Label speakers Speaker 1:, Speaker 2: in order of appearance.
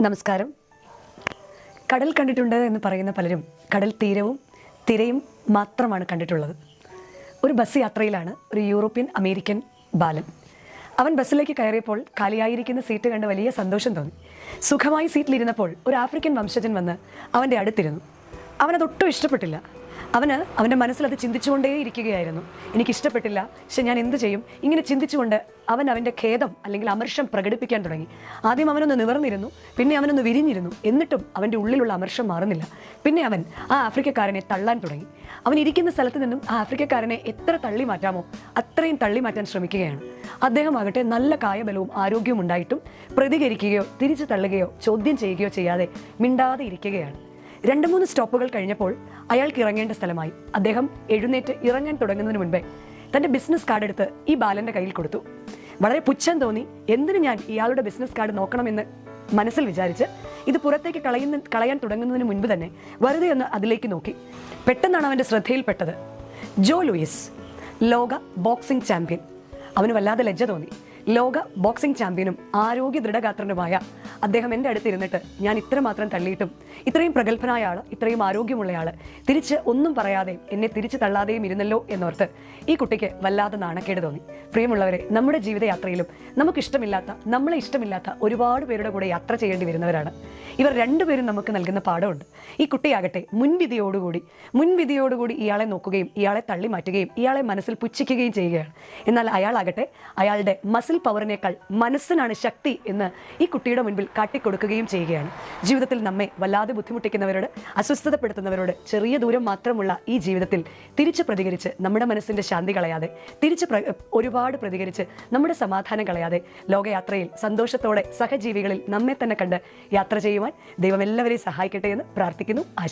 Speaker 1: നമസ്കാരം. കടൽ കണ്ടിട്ടുണ്ട് എന്ന് പറയുന്ന പലരും കടൽ തീരവും തിരയും മാത്രമാണ് കണ്ടിട്ടുള്ളത്. ഒരു ബസ് യാത്രയിലാണ് ഒരു യൂറോപ്യൻ അമേരിക്കൻ ബാലൻ. അവൻ ബസ്സിലേക്ക് കയറിയപ്പോൾ കാലിയായിരിക്കുന്ന സീറ്റ് കണ്ട് വലിയ സന്തോഷം തോന്നി. സുഖമായി സീറ്റിലിരുന്നപ്പോൾ ഒരു ആഫ്രിക്കൻ വംശജൻ വന്ന് അവന്റെ അടുത്തിരുന്നു. അവനതൊട്ടും ഇഷ്ടപ്പെട്ടില്ല. അവന് അവന്റെ മനസ്സിൽ അത് ചിന്തിച്ചുകൊണ്ടേ ഇരിക്കുകയായിരുന്നു. എനിക്കിഷ്ടപ്പെട്ടില്ല. പക്ഷെ ഞാൻ എന്ത് ചെയ്യും? ഇങ്ങനെ ചിന്തിച്ചുകൊണ്ട് അവൻ അവന്റെ ഖേദം അല്ലെങ്കിൽ അമർഷം പ്രകടിപ്പിക്കാൻ തുടങ്ങി. ആദ്യം അവനൊന്ന് നിവർന്നിരുന്നു. പിന്നെ അവനൊന്ന് വിരിഞ്ഞിരുന്നു. എന്നിട്ടും അവന്റെ ഉള്ളിലുള്ള അമർഷം മാറുന്നില്ല. പിന്നെ അവൻ ആ ആഫ്രിക്കക്കാരനെ തള്ളാൻ തുടങ്ങി. അവൻ ഇരിക്കുന്ന സ്ഥലത്ത് നിന്നും ആ ആഫ്രിക്കക്കാരനെ എത്ര തള്ളി മാറ്റാമോ അത്രയും തള്ളി മാറ്റാൻ ശ്രമിക്കുകയാണ്. അദ്ദേഹമാകട്ടെ നല്ല കായബലവും ആരോഗ്യവും ഉണ്ടായിട്ടും പ്രതികരിക്കുകയോ തിരിച്ചു തള്ളുകയോ ചോദ്യം ചെയ്യുകയോ ചെയ്യാതെ മിണ്ടാതെ ഇരിക്കുകയാണ്. രണ്ട് മൂന്ന് സ്റ്റോപ്പുകൾ കഴിഞ്ഞപ്പോൾ അയാൾക്ക് ഇറങ്ങേണ്ട സ്ഥലമായി. അദ്ദേഹം എഴുന്നേറ്റ് ഇറങ്ങാൻ തുടങ്ങുന്നതിന് മുൻപേ തന്റെ ബിസിനസ് കാർഡ് എടുത്ത് ഈ ബാലന്റെ കയ്യിൽ കൊടുത്തു. വളരെ പുച്ഛം തോന്നി എന്തിനു ഞാൻ ഇയാളുടെ ബിസിനസ് കാർഡ് നോക്കണമെന്ന് മനസ്സിൽ വിചാരിച്ച് ഇത് പുറത്തേക്ക് കളയുന്ന കളയാൻ തുടങ്ങുന്നതിന് മുൻപ് തന്നെ വെറുതെ ഒന്ന് അതിലേക്ക് നോക്കി. പെട്ടെന്നാണ് അവന്റെ ശ്രദ്ധയിൽപ്പെട്ടത്. ജോ ലൂയിസ് ലോക ബോക്സിംഗ് ചാമ്പ്യൻ. അവന് വല്ലാതെ ലജ്ജ തോന്നി. ലോക ബോക്സിംഗ് ചാമ്പ്യനും ആരോഗ്യ ദൃഢഗാത്രനുമായ അദ്ദേഹം എന്റെ അടുത്തിരുന്നിട്ട് ഞാൻ ഇത്രമാത്രം തള്ളിയിട്ടും ഇത്രയും പ്രഗത്ഭനായ ആൾ ഇത്രയും ആരോഗ്യമുള്ള ആൾ തിരിച്ച് ഒന്നും പറയാതെയും എന്നെ തിരിച്ചു തള്ളാതെയും ഇരുന്നല്ലോ എന്നോർത്ത് ഈ കുട്ടിക്ക് വല്ലാതെ നാണക്കേട് തോന്നി. പ്രിയമുള്ളവരെ നമ്മുടെ ജീവിതയാത്രയിലും നമുക്കിഷ്ടമില്ലാത്ത നമ്മളെ ഇഷ്ടമില്ലാത്ത ഒരുപാട് പേരുടെ കൂടെ യാത്ര ചെയ്യേണ്ടി വരുന്നവരാണ്. ഇവർ രണ്ടുപേരും നമുക്ക് നൽകുന്ന പാഠമുണ്ട്. ഈ കുട്ടിയാകട്ടെ മുൻവിധിയോടുകൂടി മുൻവിധിയോടുകൂടി ഇയാളെ നോക്കുകയും ഇയാളെ തള്ളി മാറ്റുകയും ഇയാളെ മനസ്സിൽ പുച്ഛിക്കുകയും ചെയ്യുകയാണ്. എന്നാൽ അയാളാകട്ടെ അയാളുടെ മസിൽ പവറിനേക്കാൾ മനസ്സിനാണ് ശക്തി എന്ന് ഈ കുട്ടിയുടെ മുൻപിൽ കാട്ടിക്കൊടുക്കുകയും ചെയ്യുകയാണ്. ജീവിതത്തിൽ നമ്മെ വല്ലാതെ ബുദ്ധിമുട്ടിക്കുന്നവരോട് അസ്വസ്ഥതപ്പെടുത്തുന്നവരോട് ചെറിയ ദൂരം മാത്രമുള്ള ഈ ജീവിതത്തിൽ തിരിച്ച് പ്രതികരിച്ച് നമ്മുടെ മനസ്സിന്റെ ശാന്തി കളയാതെ തിരിച്ച് ഒരുപാട് പ്രതികരിച്ച് നമ്മുടെ സമാധാനം കളയാതെ ലോകയാത്രയിൽ സന്തോഷത്തോടെ സഹജീവികളിൽ നമ്മെ തന്നെ കണ്ട് യാത്ര ചെയ്യുവാൻ ദൈവം എല്ലാവരെയും സഹായിക്കട്ടെ എന്ന് പ്രാർത്ഥിക്കുന്നു. ആശ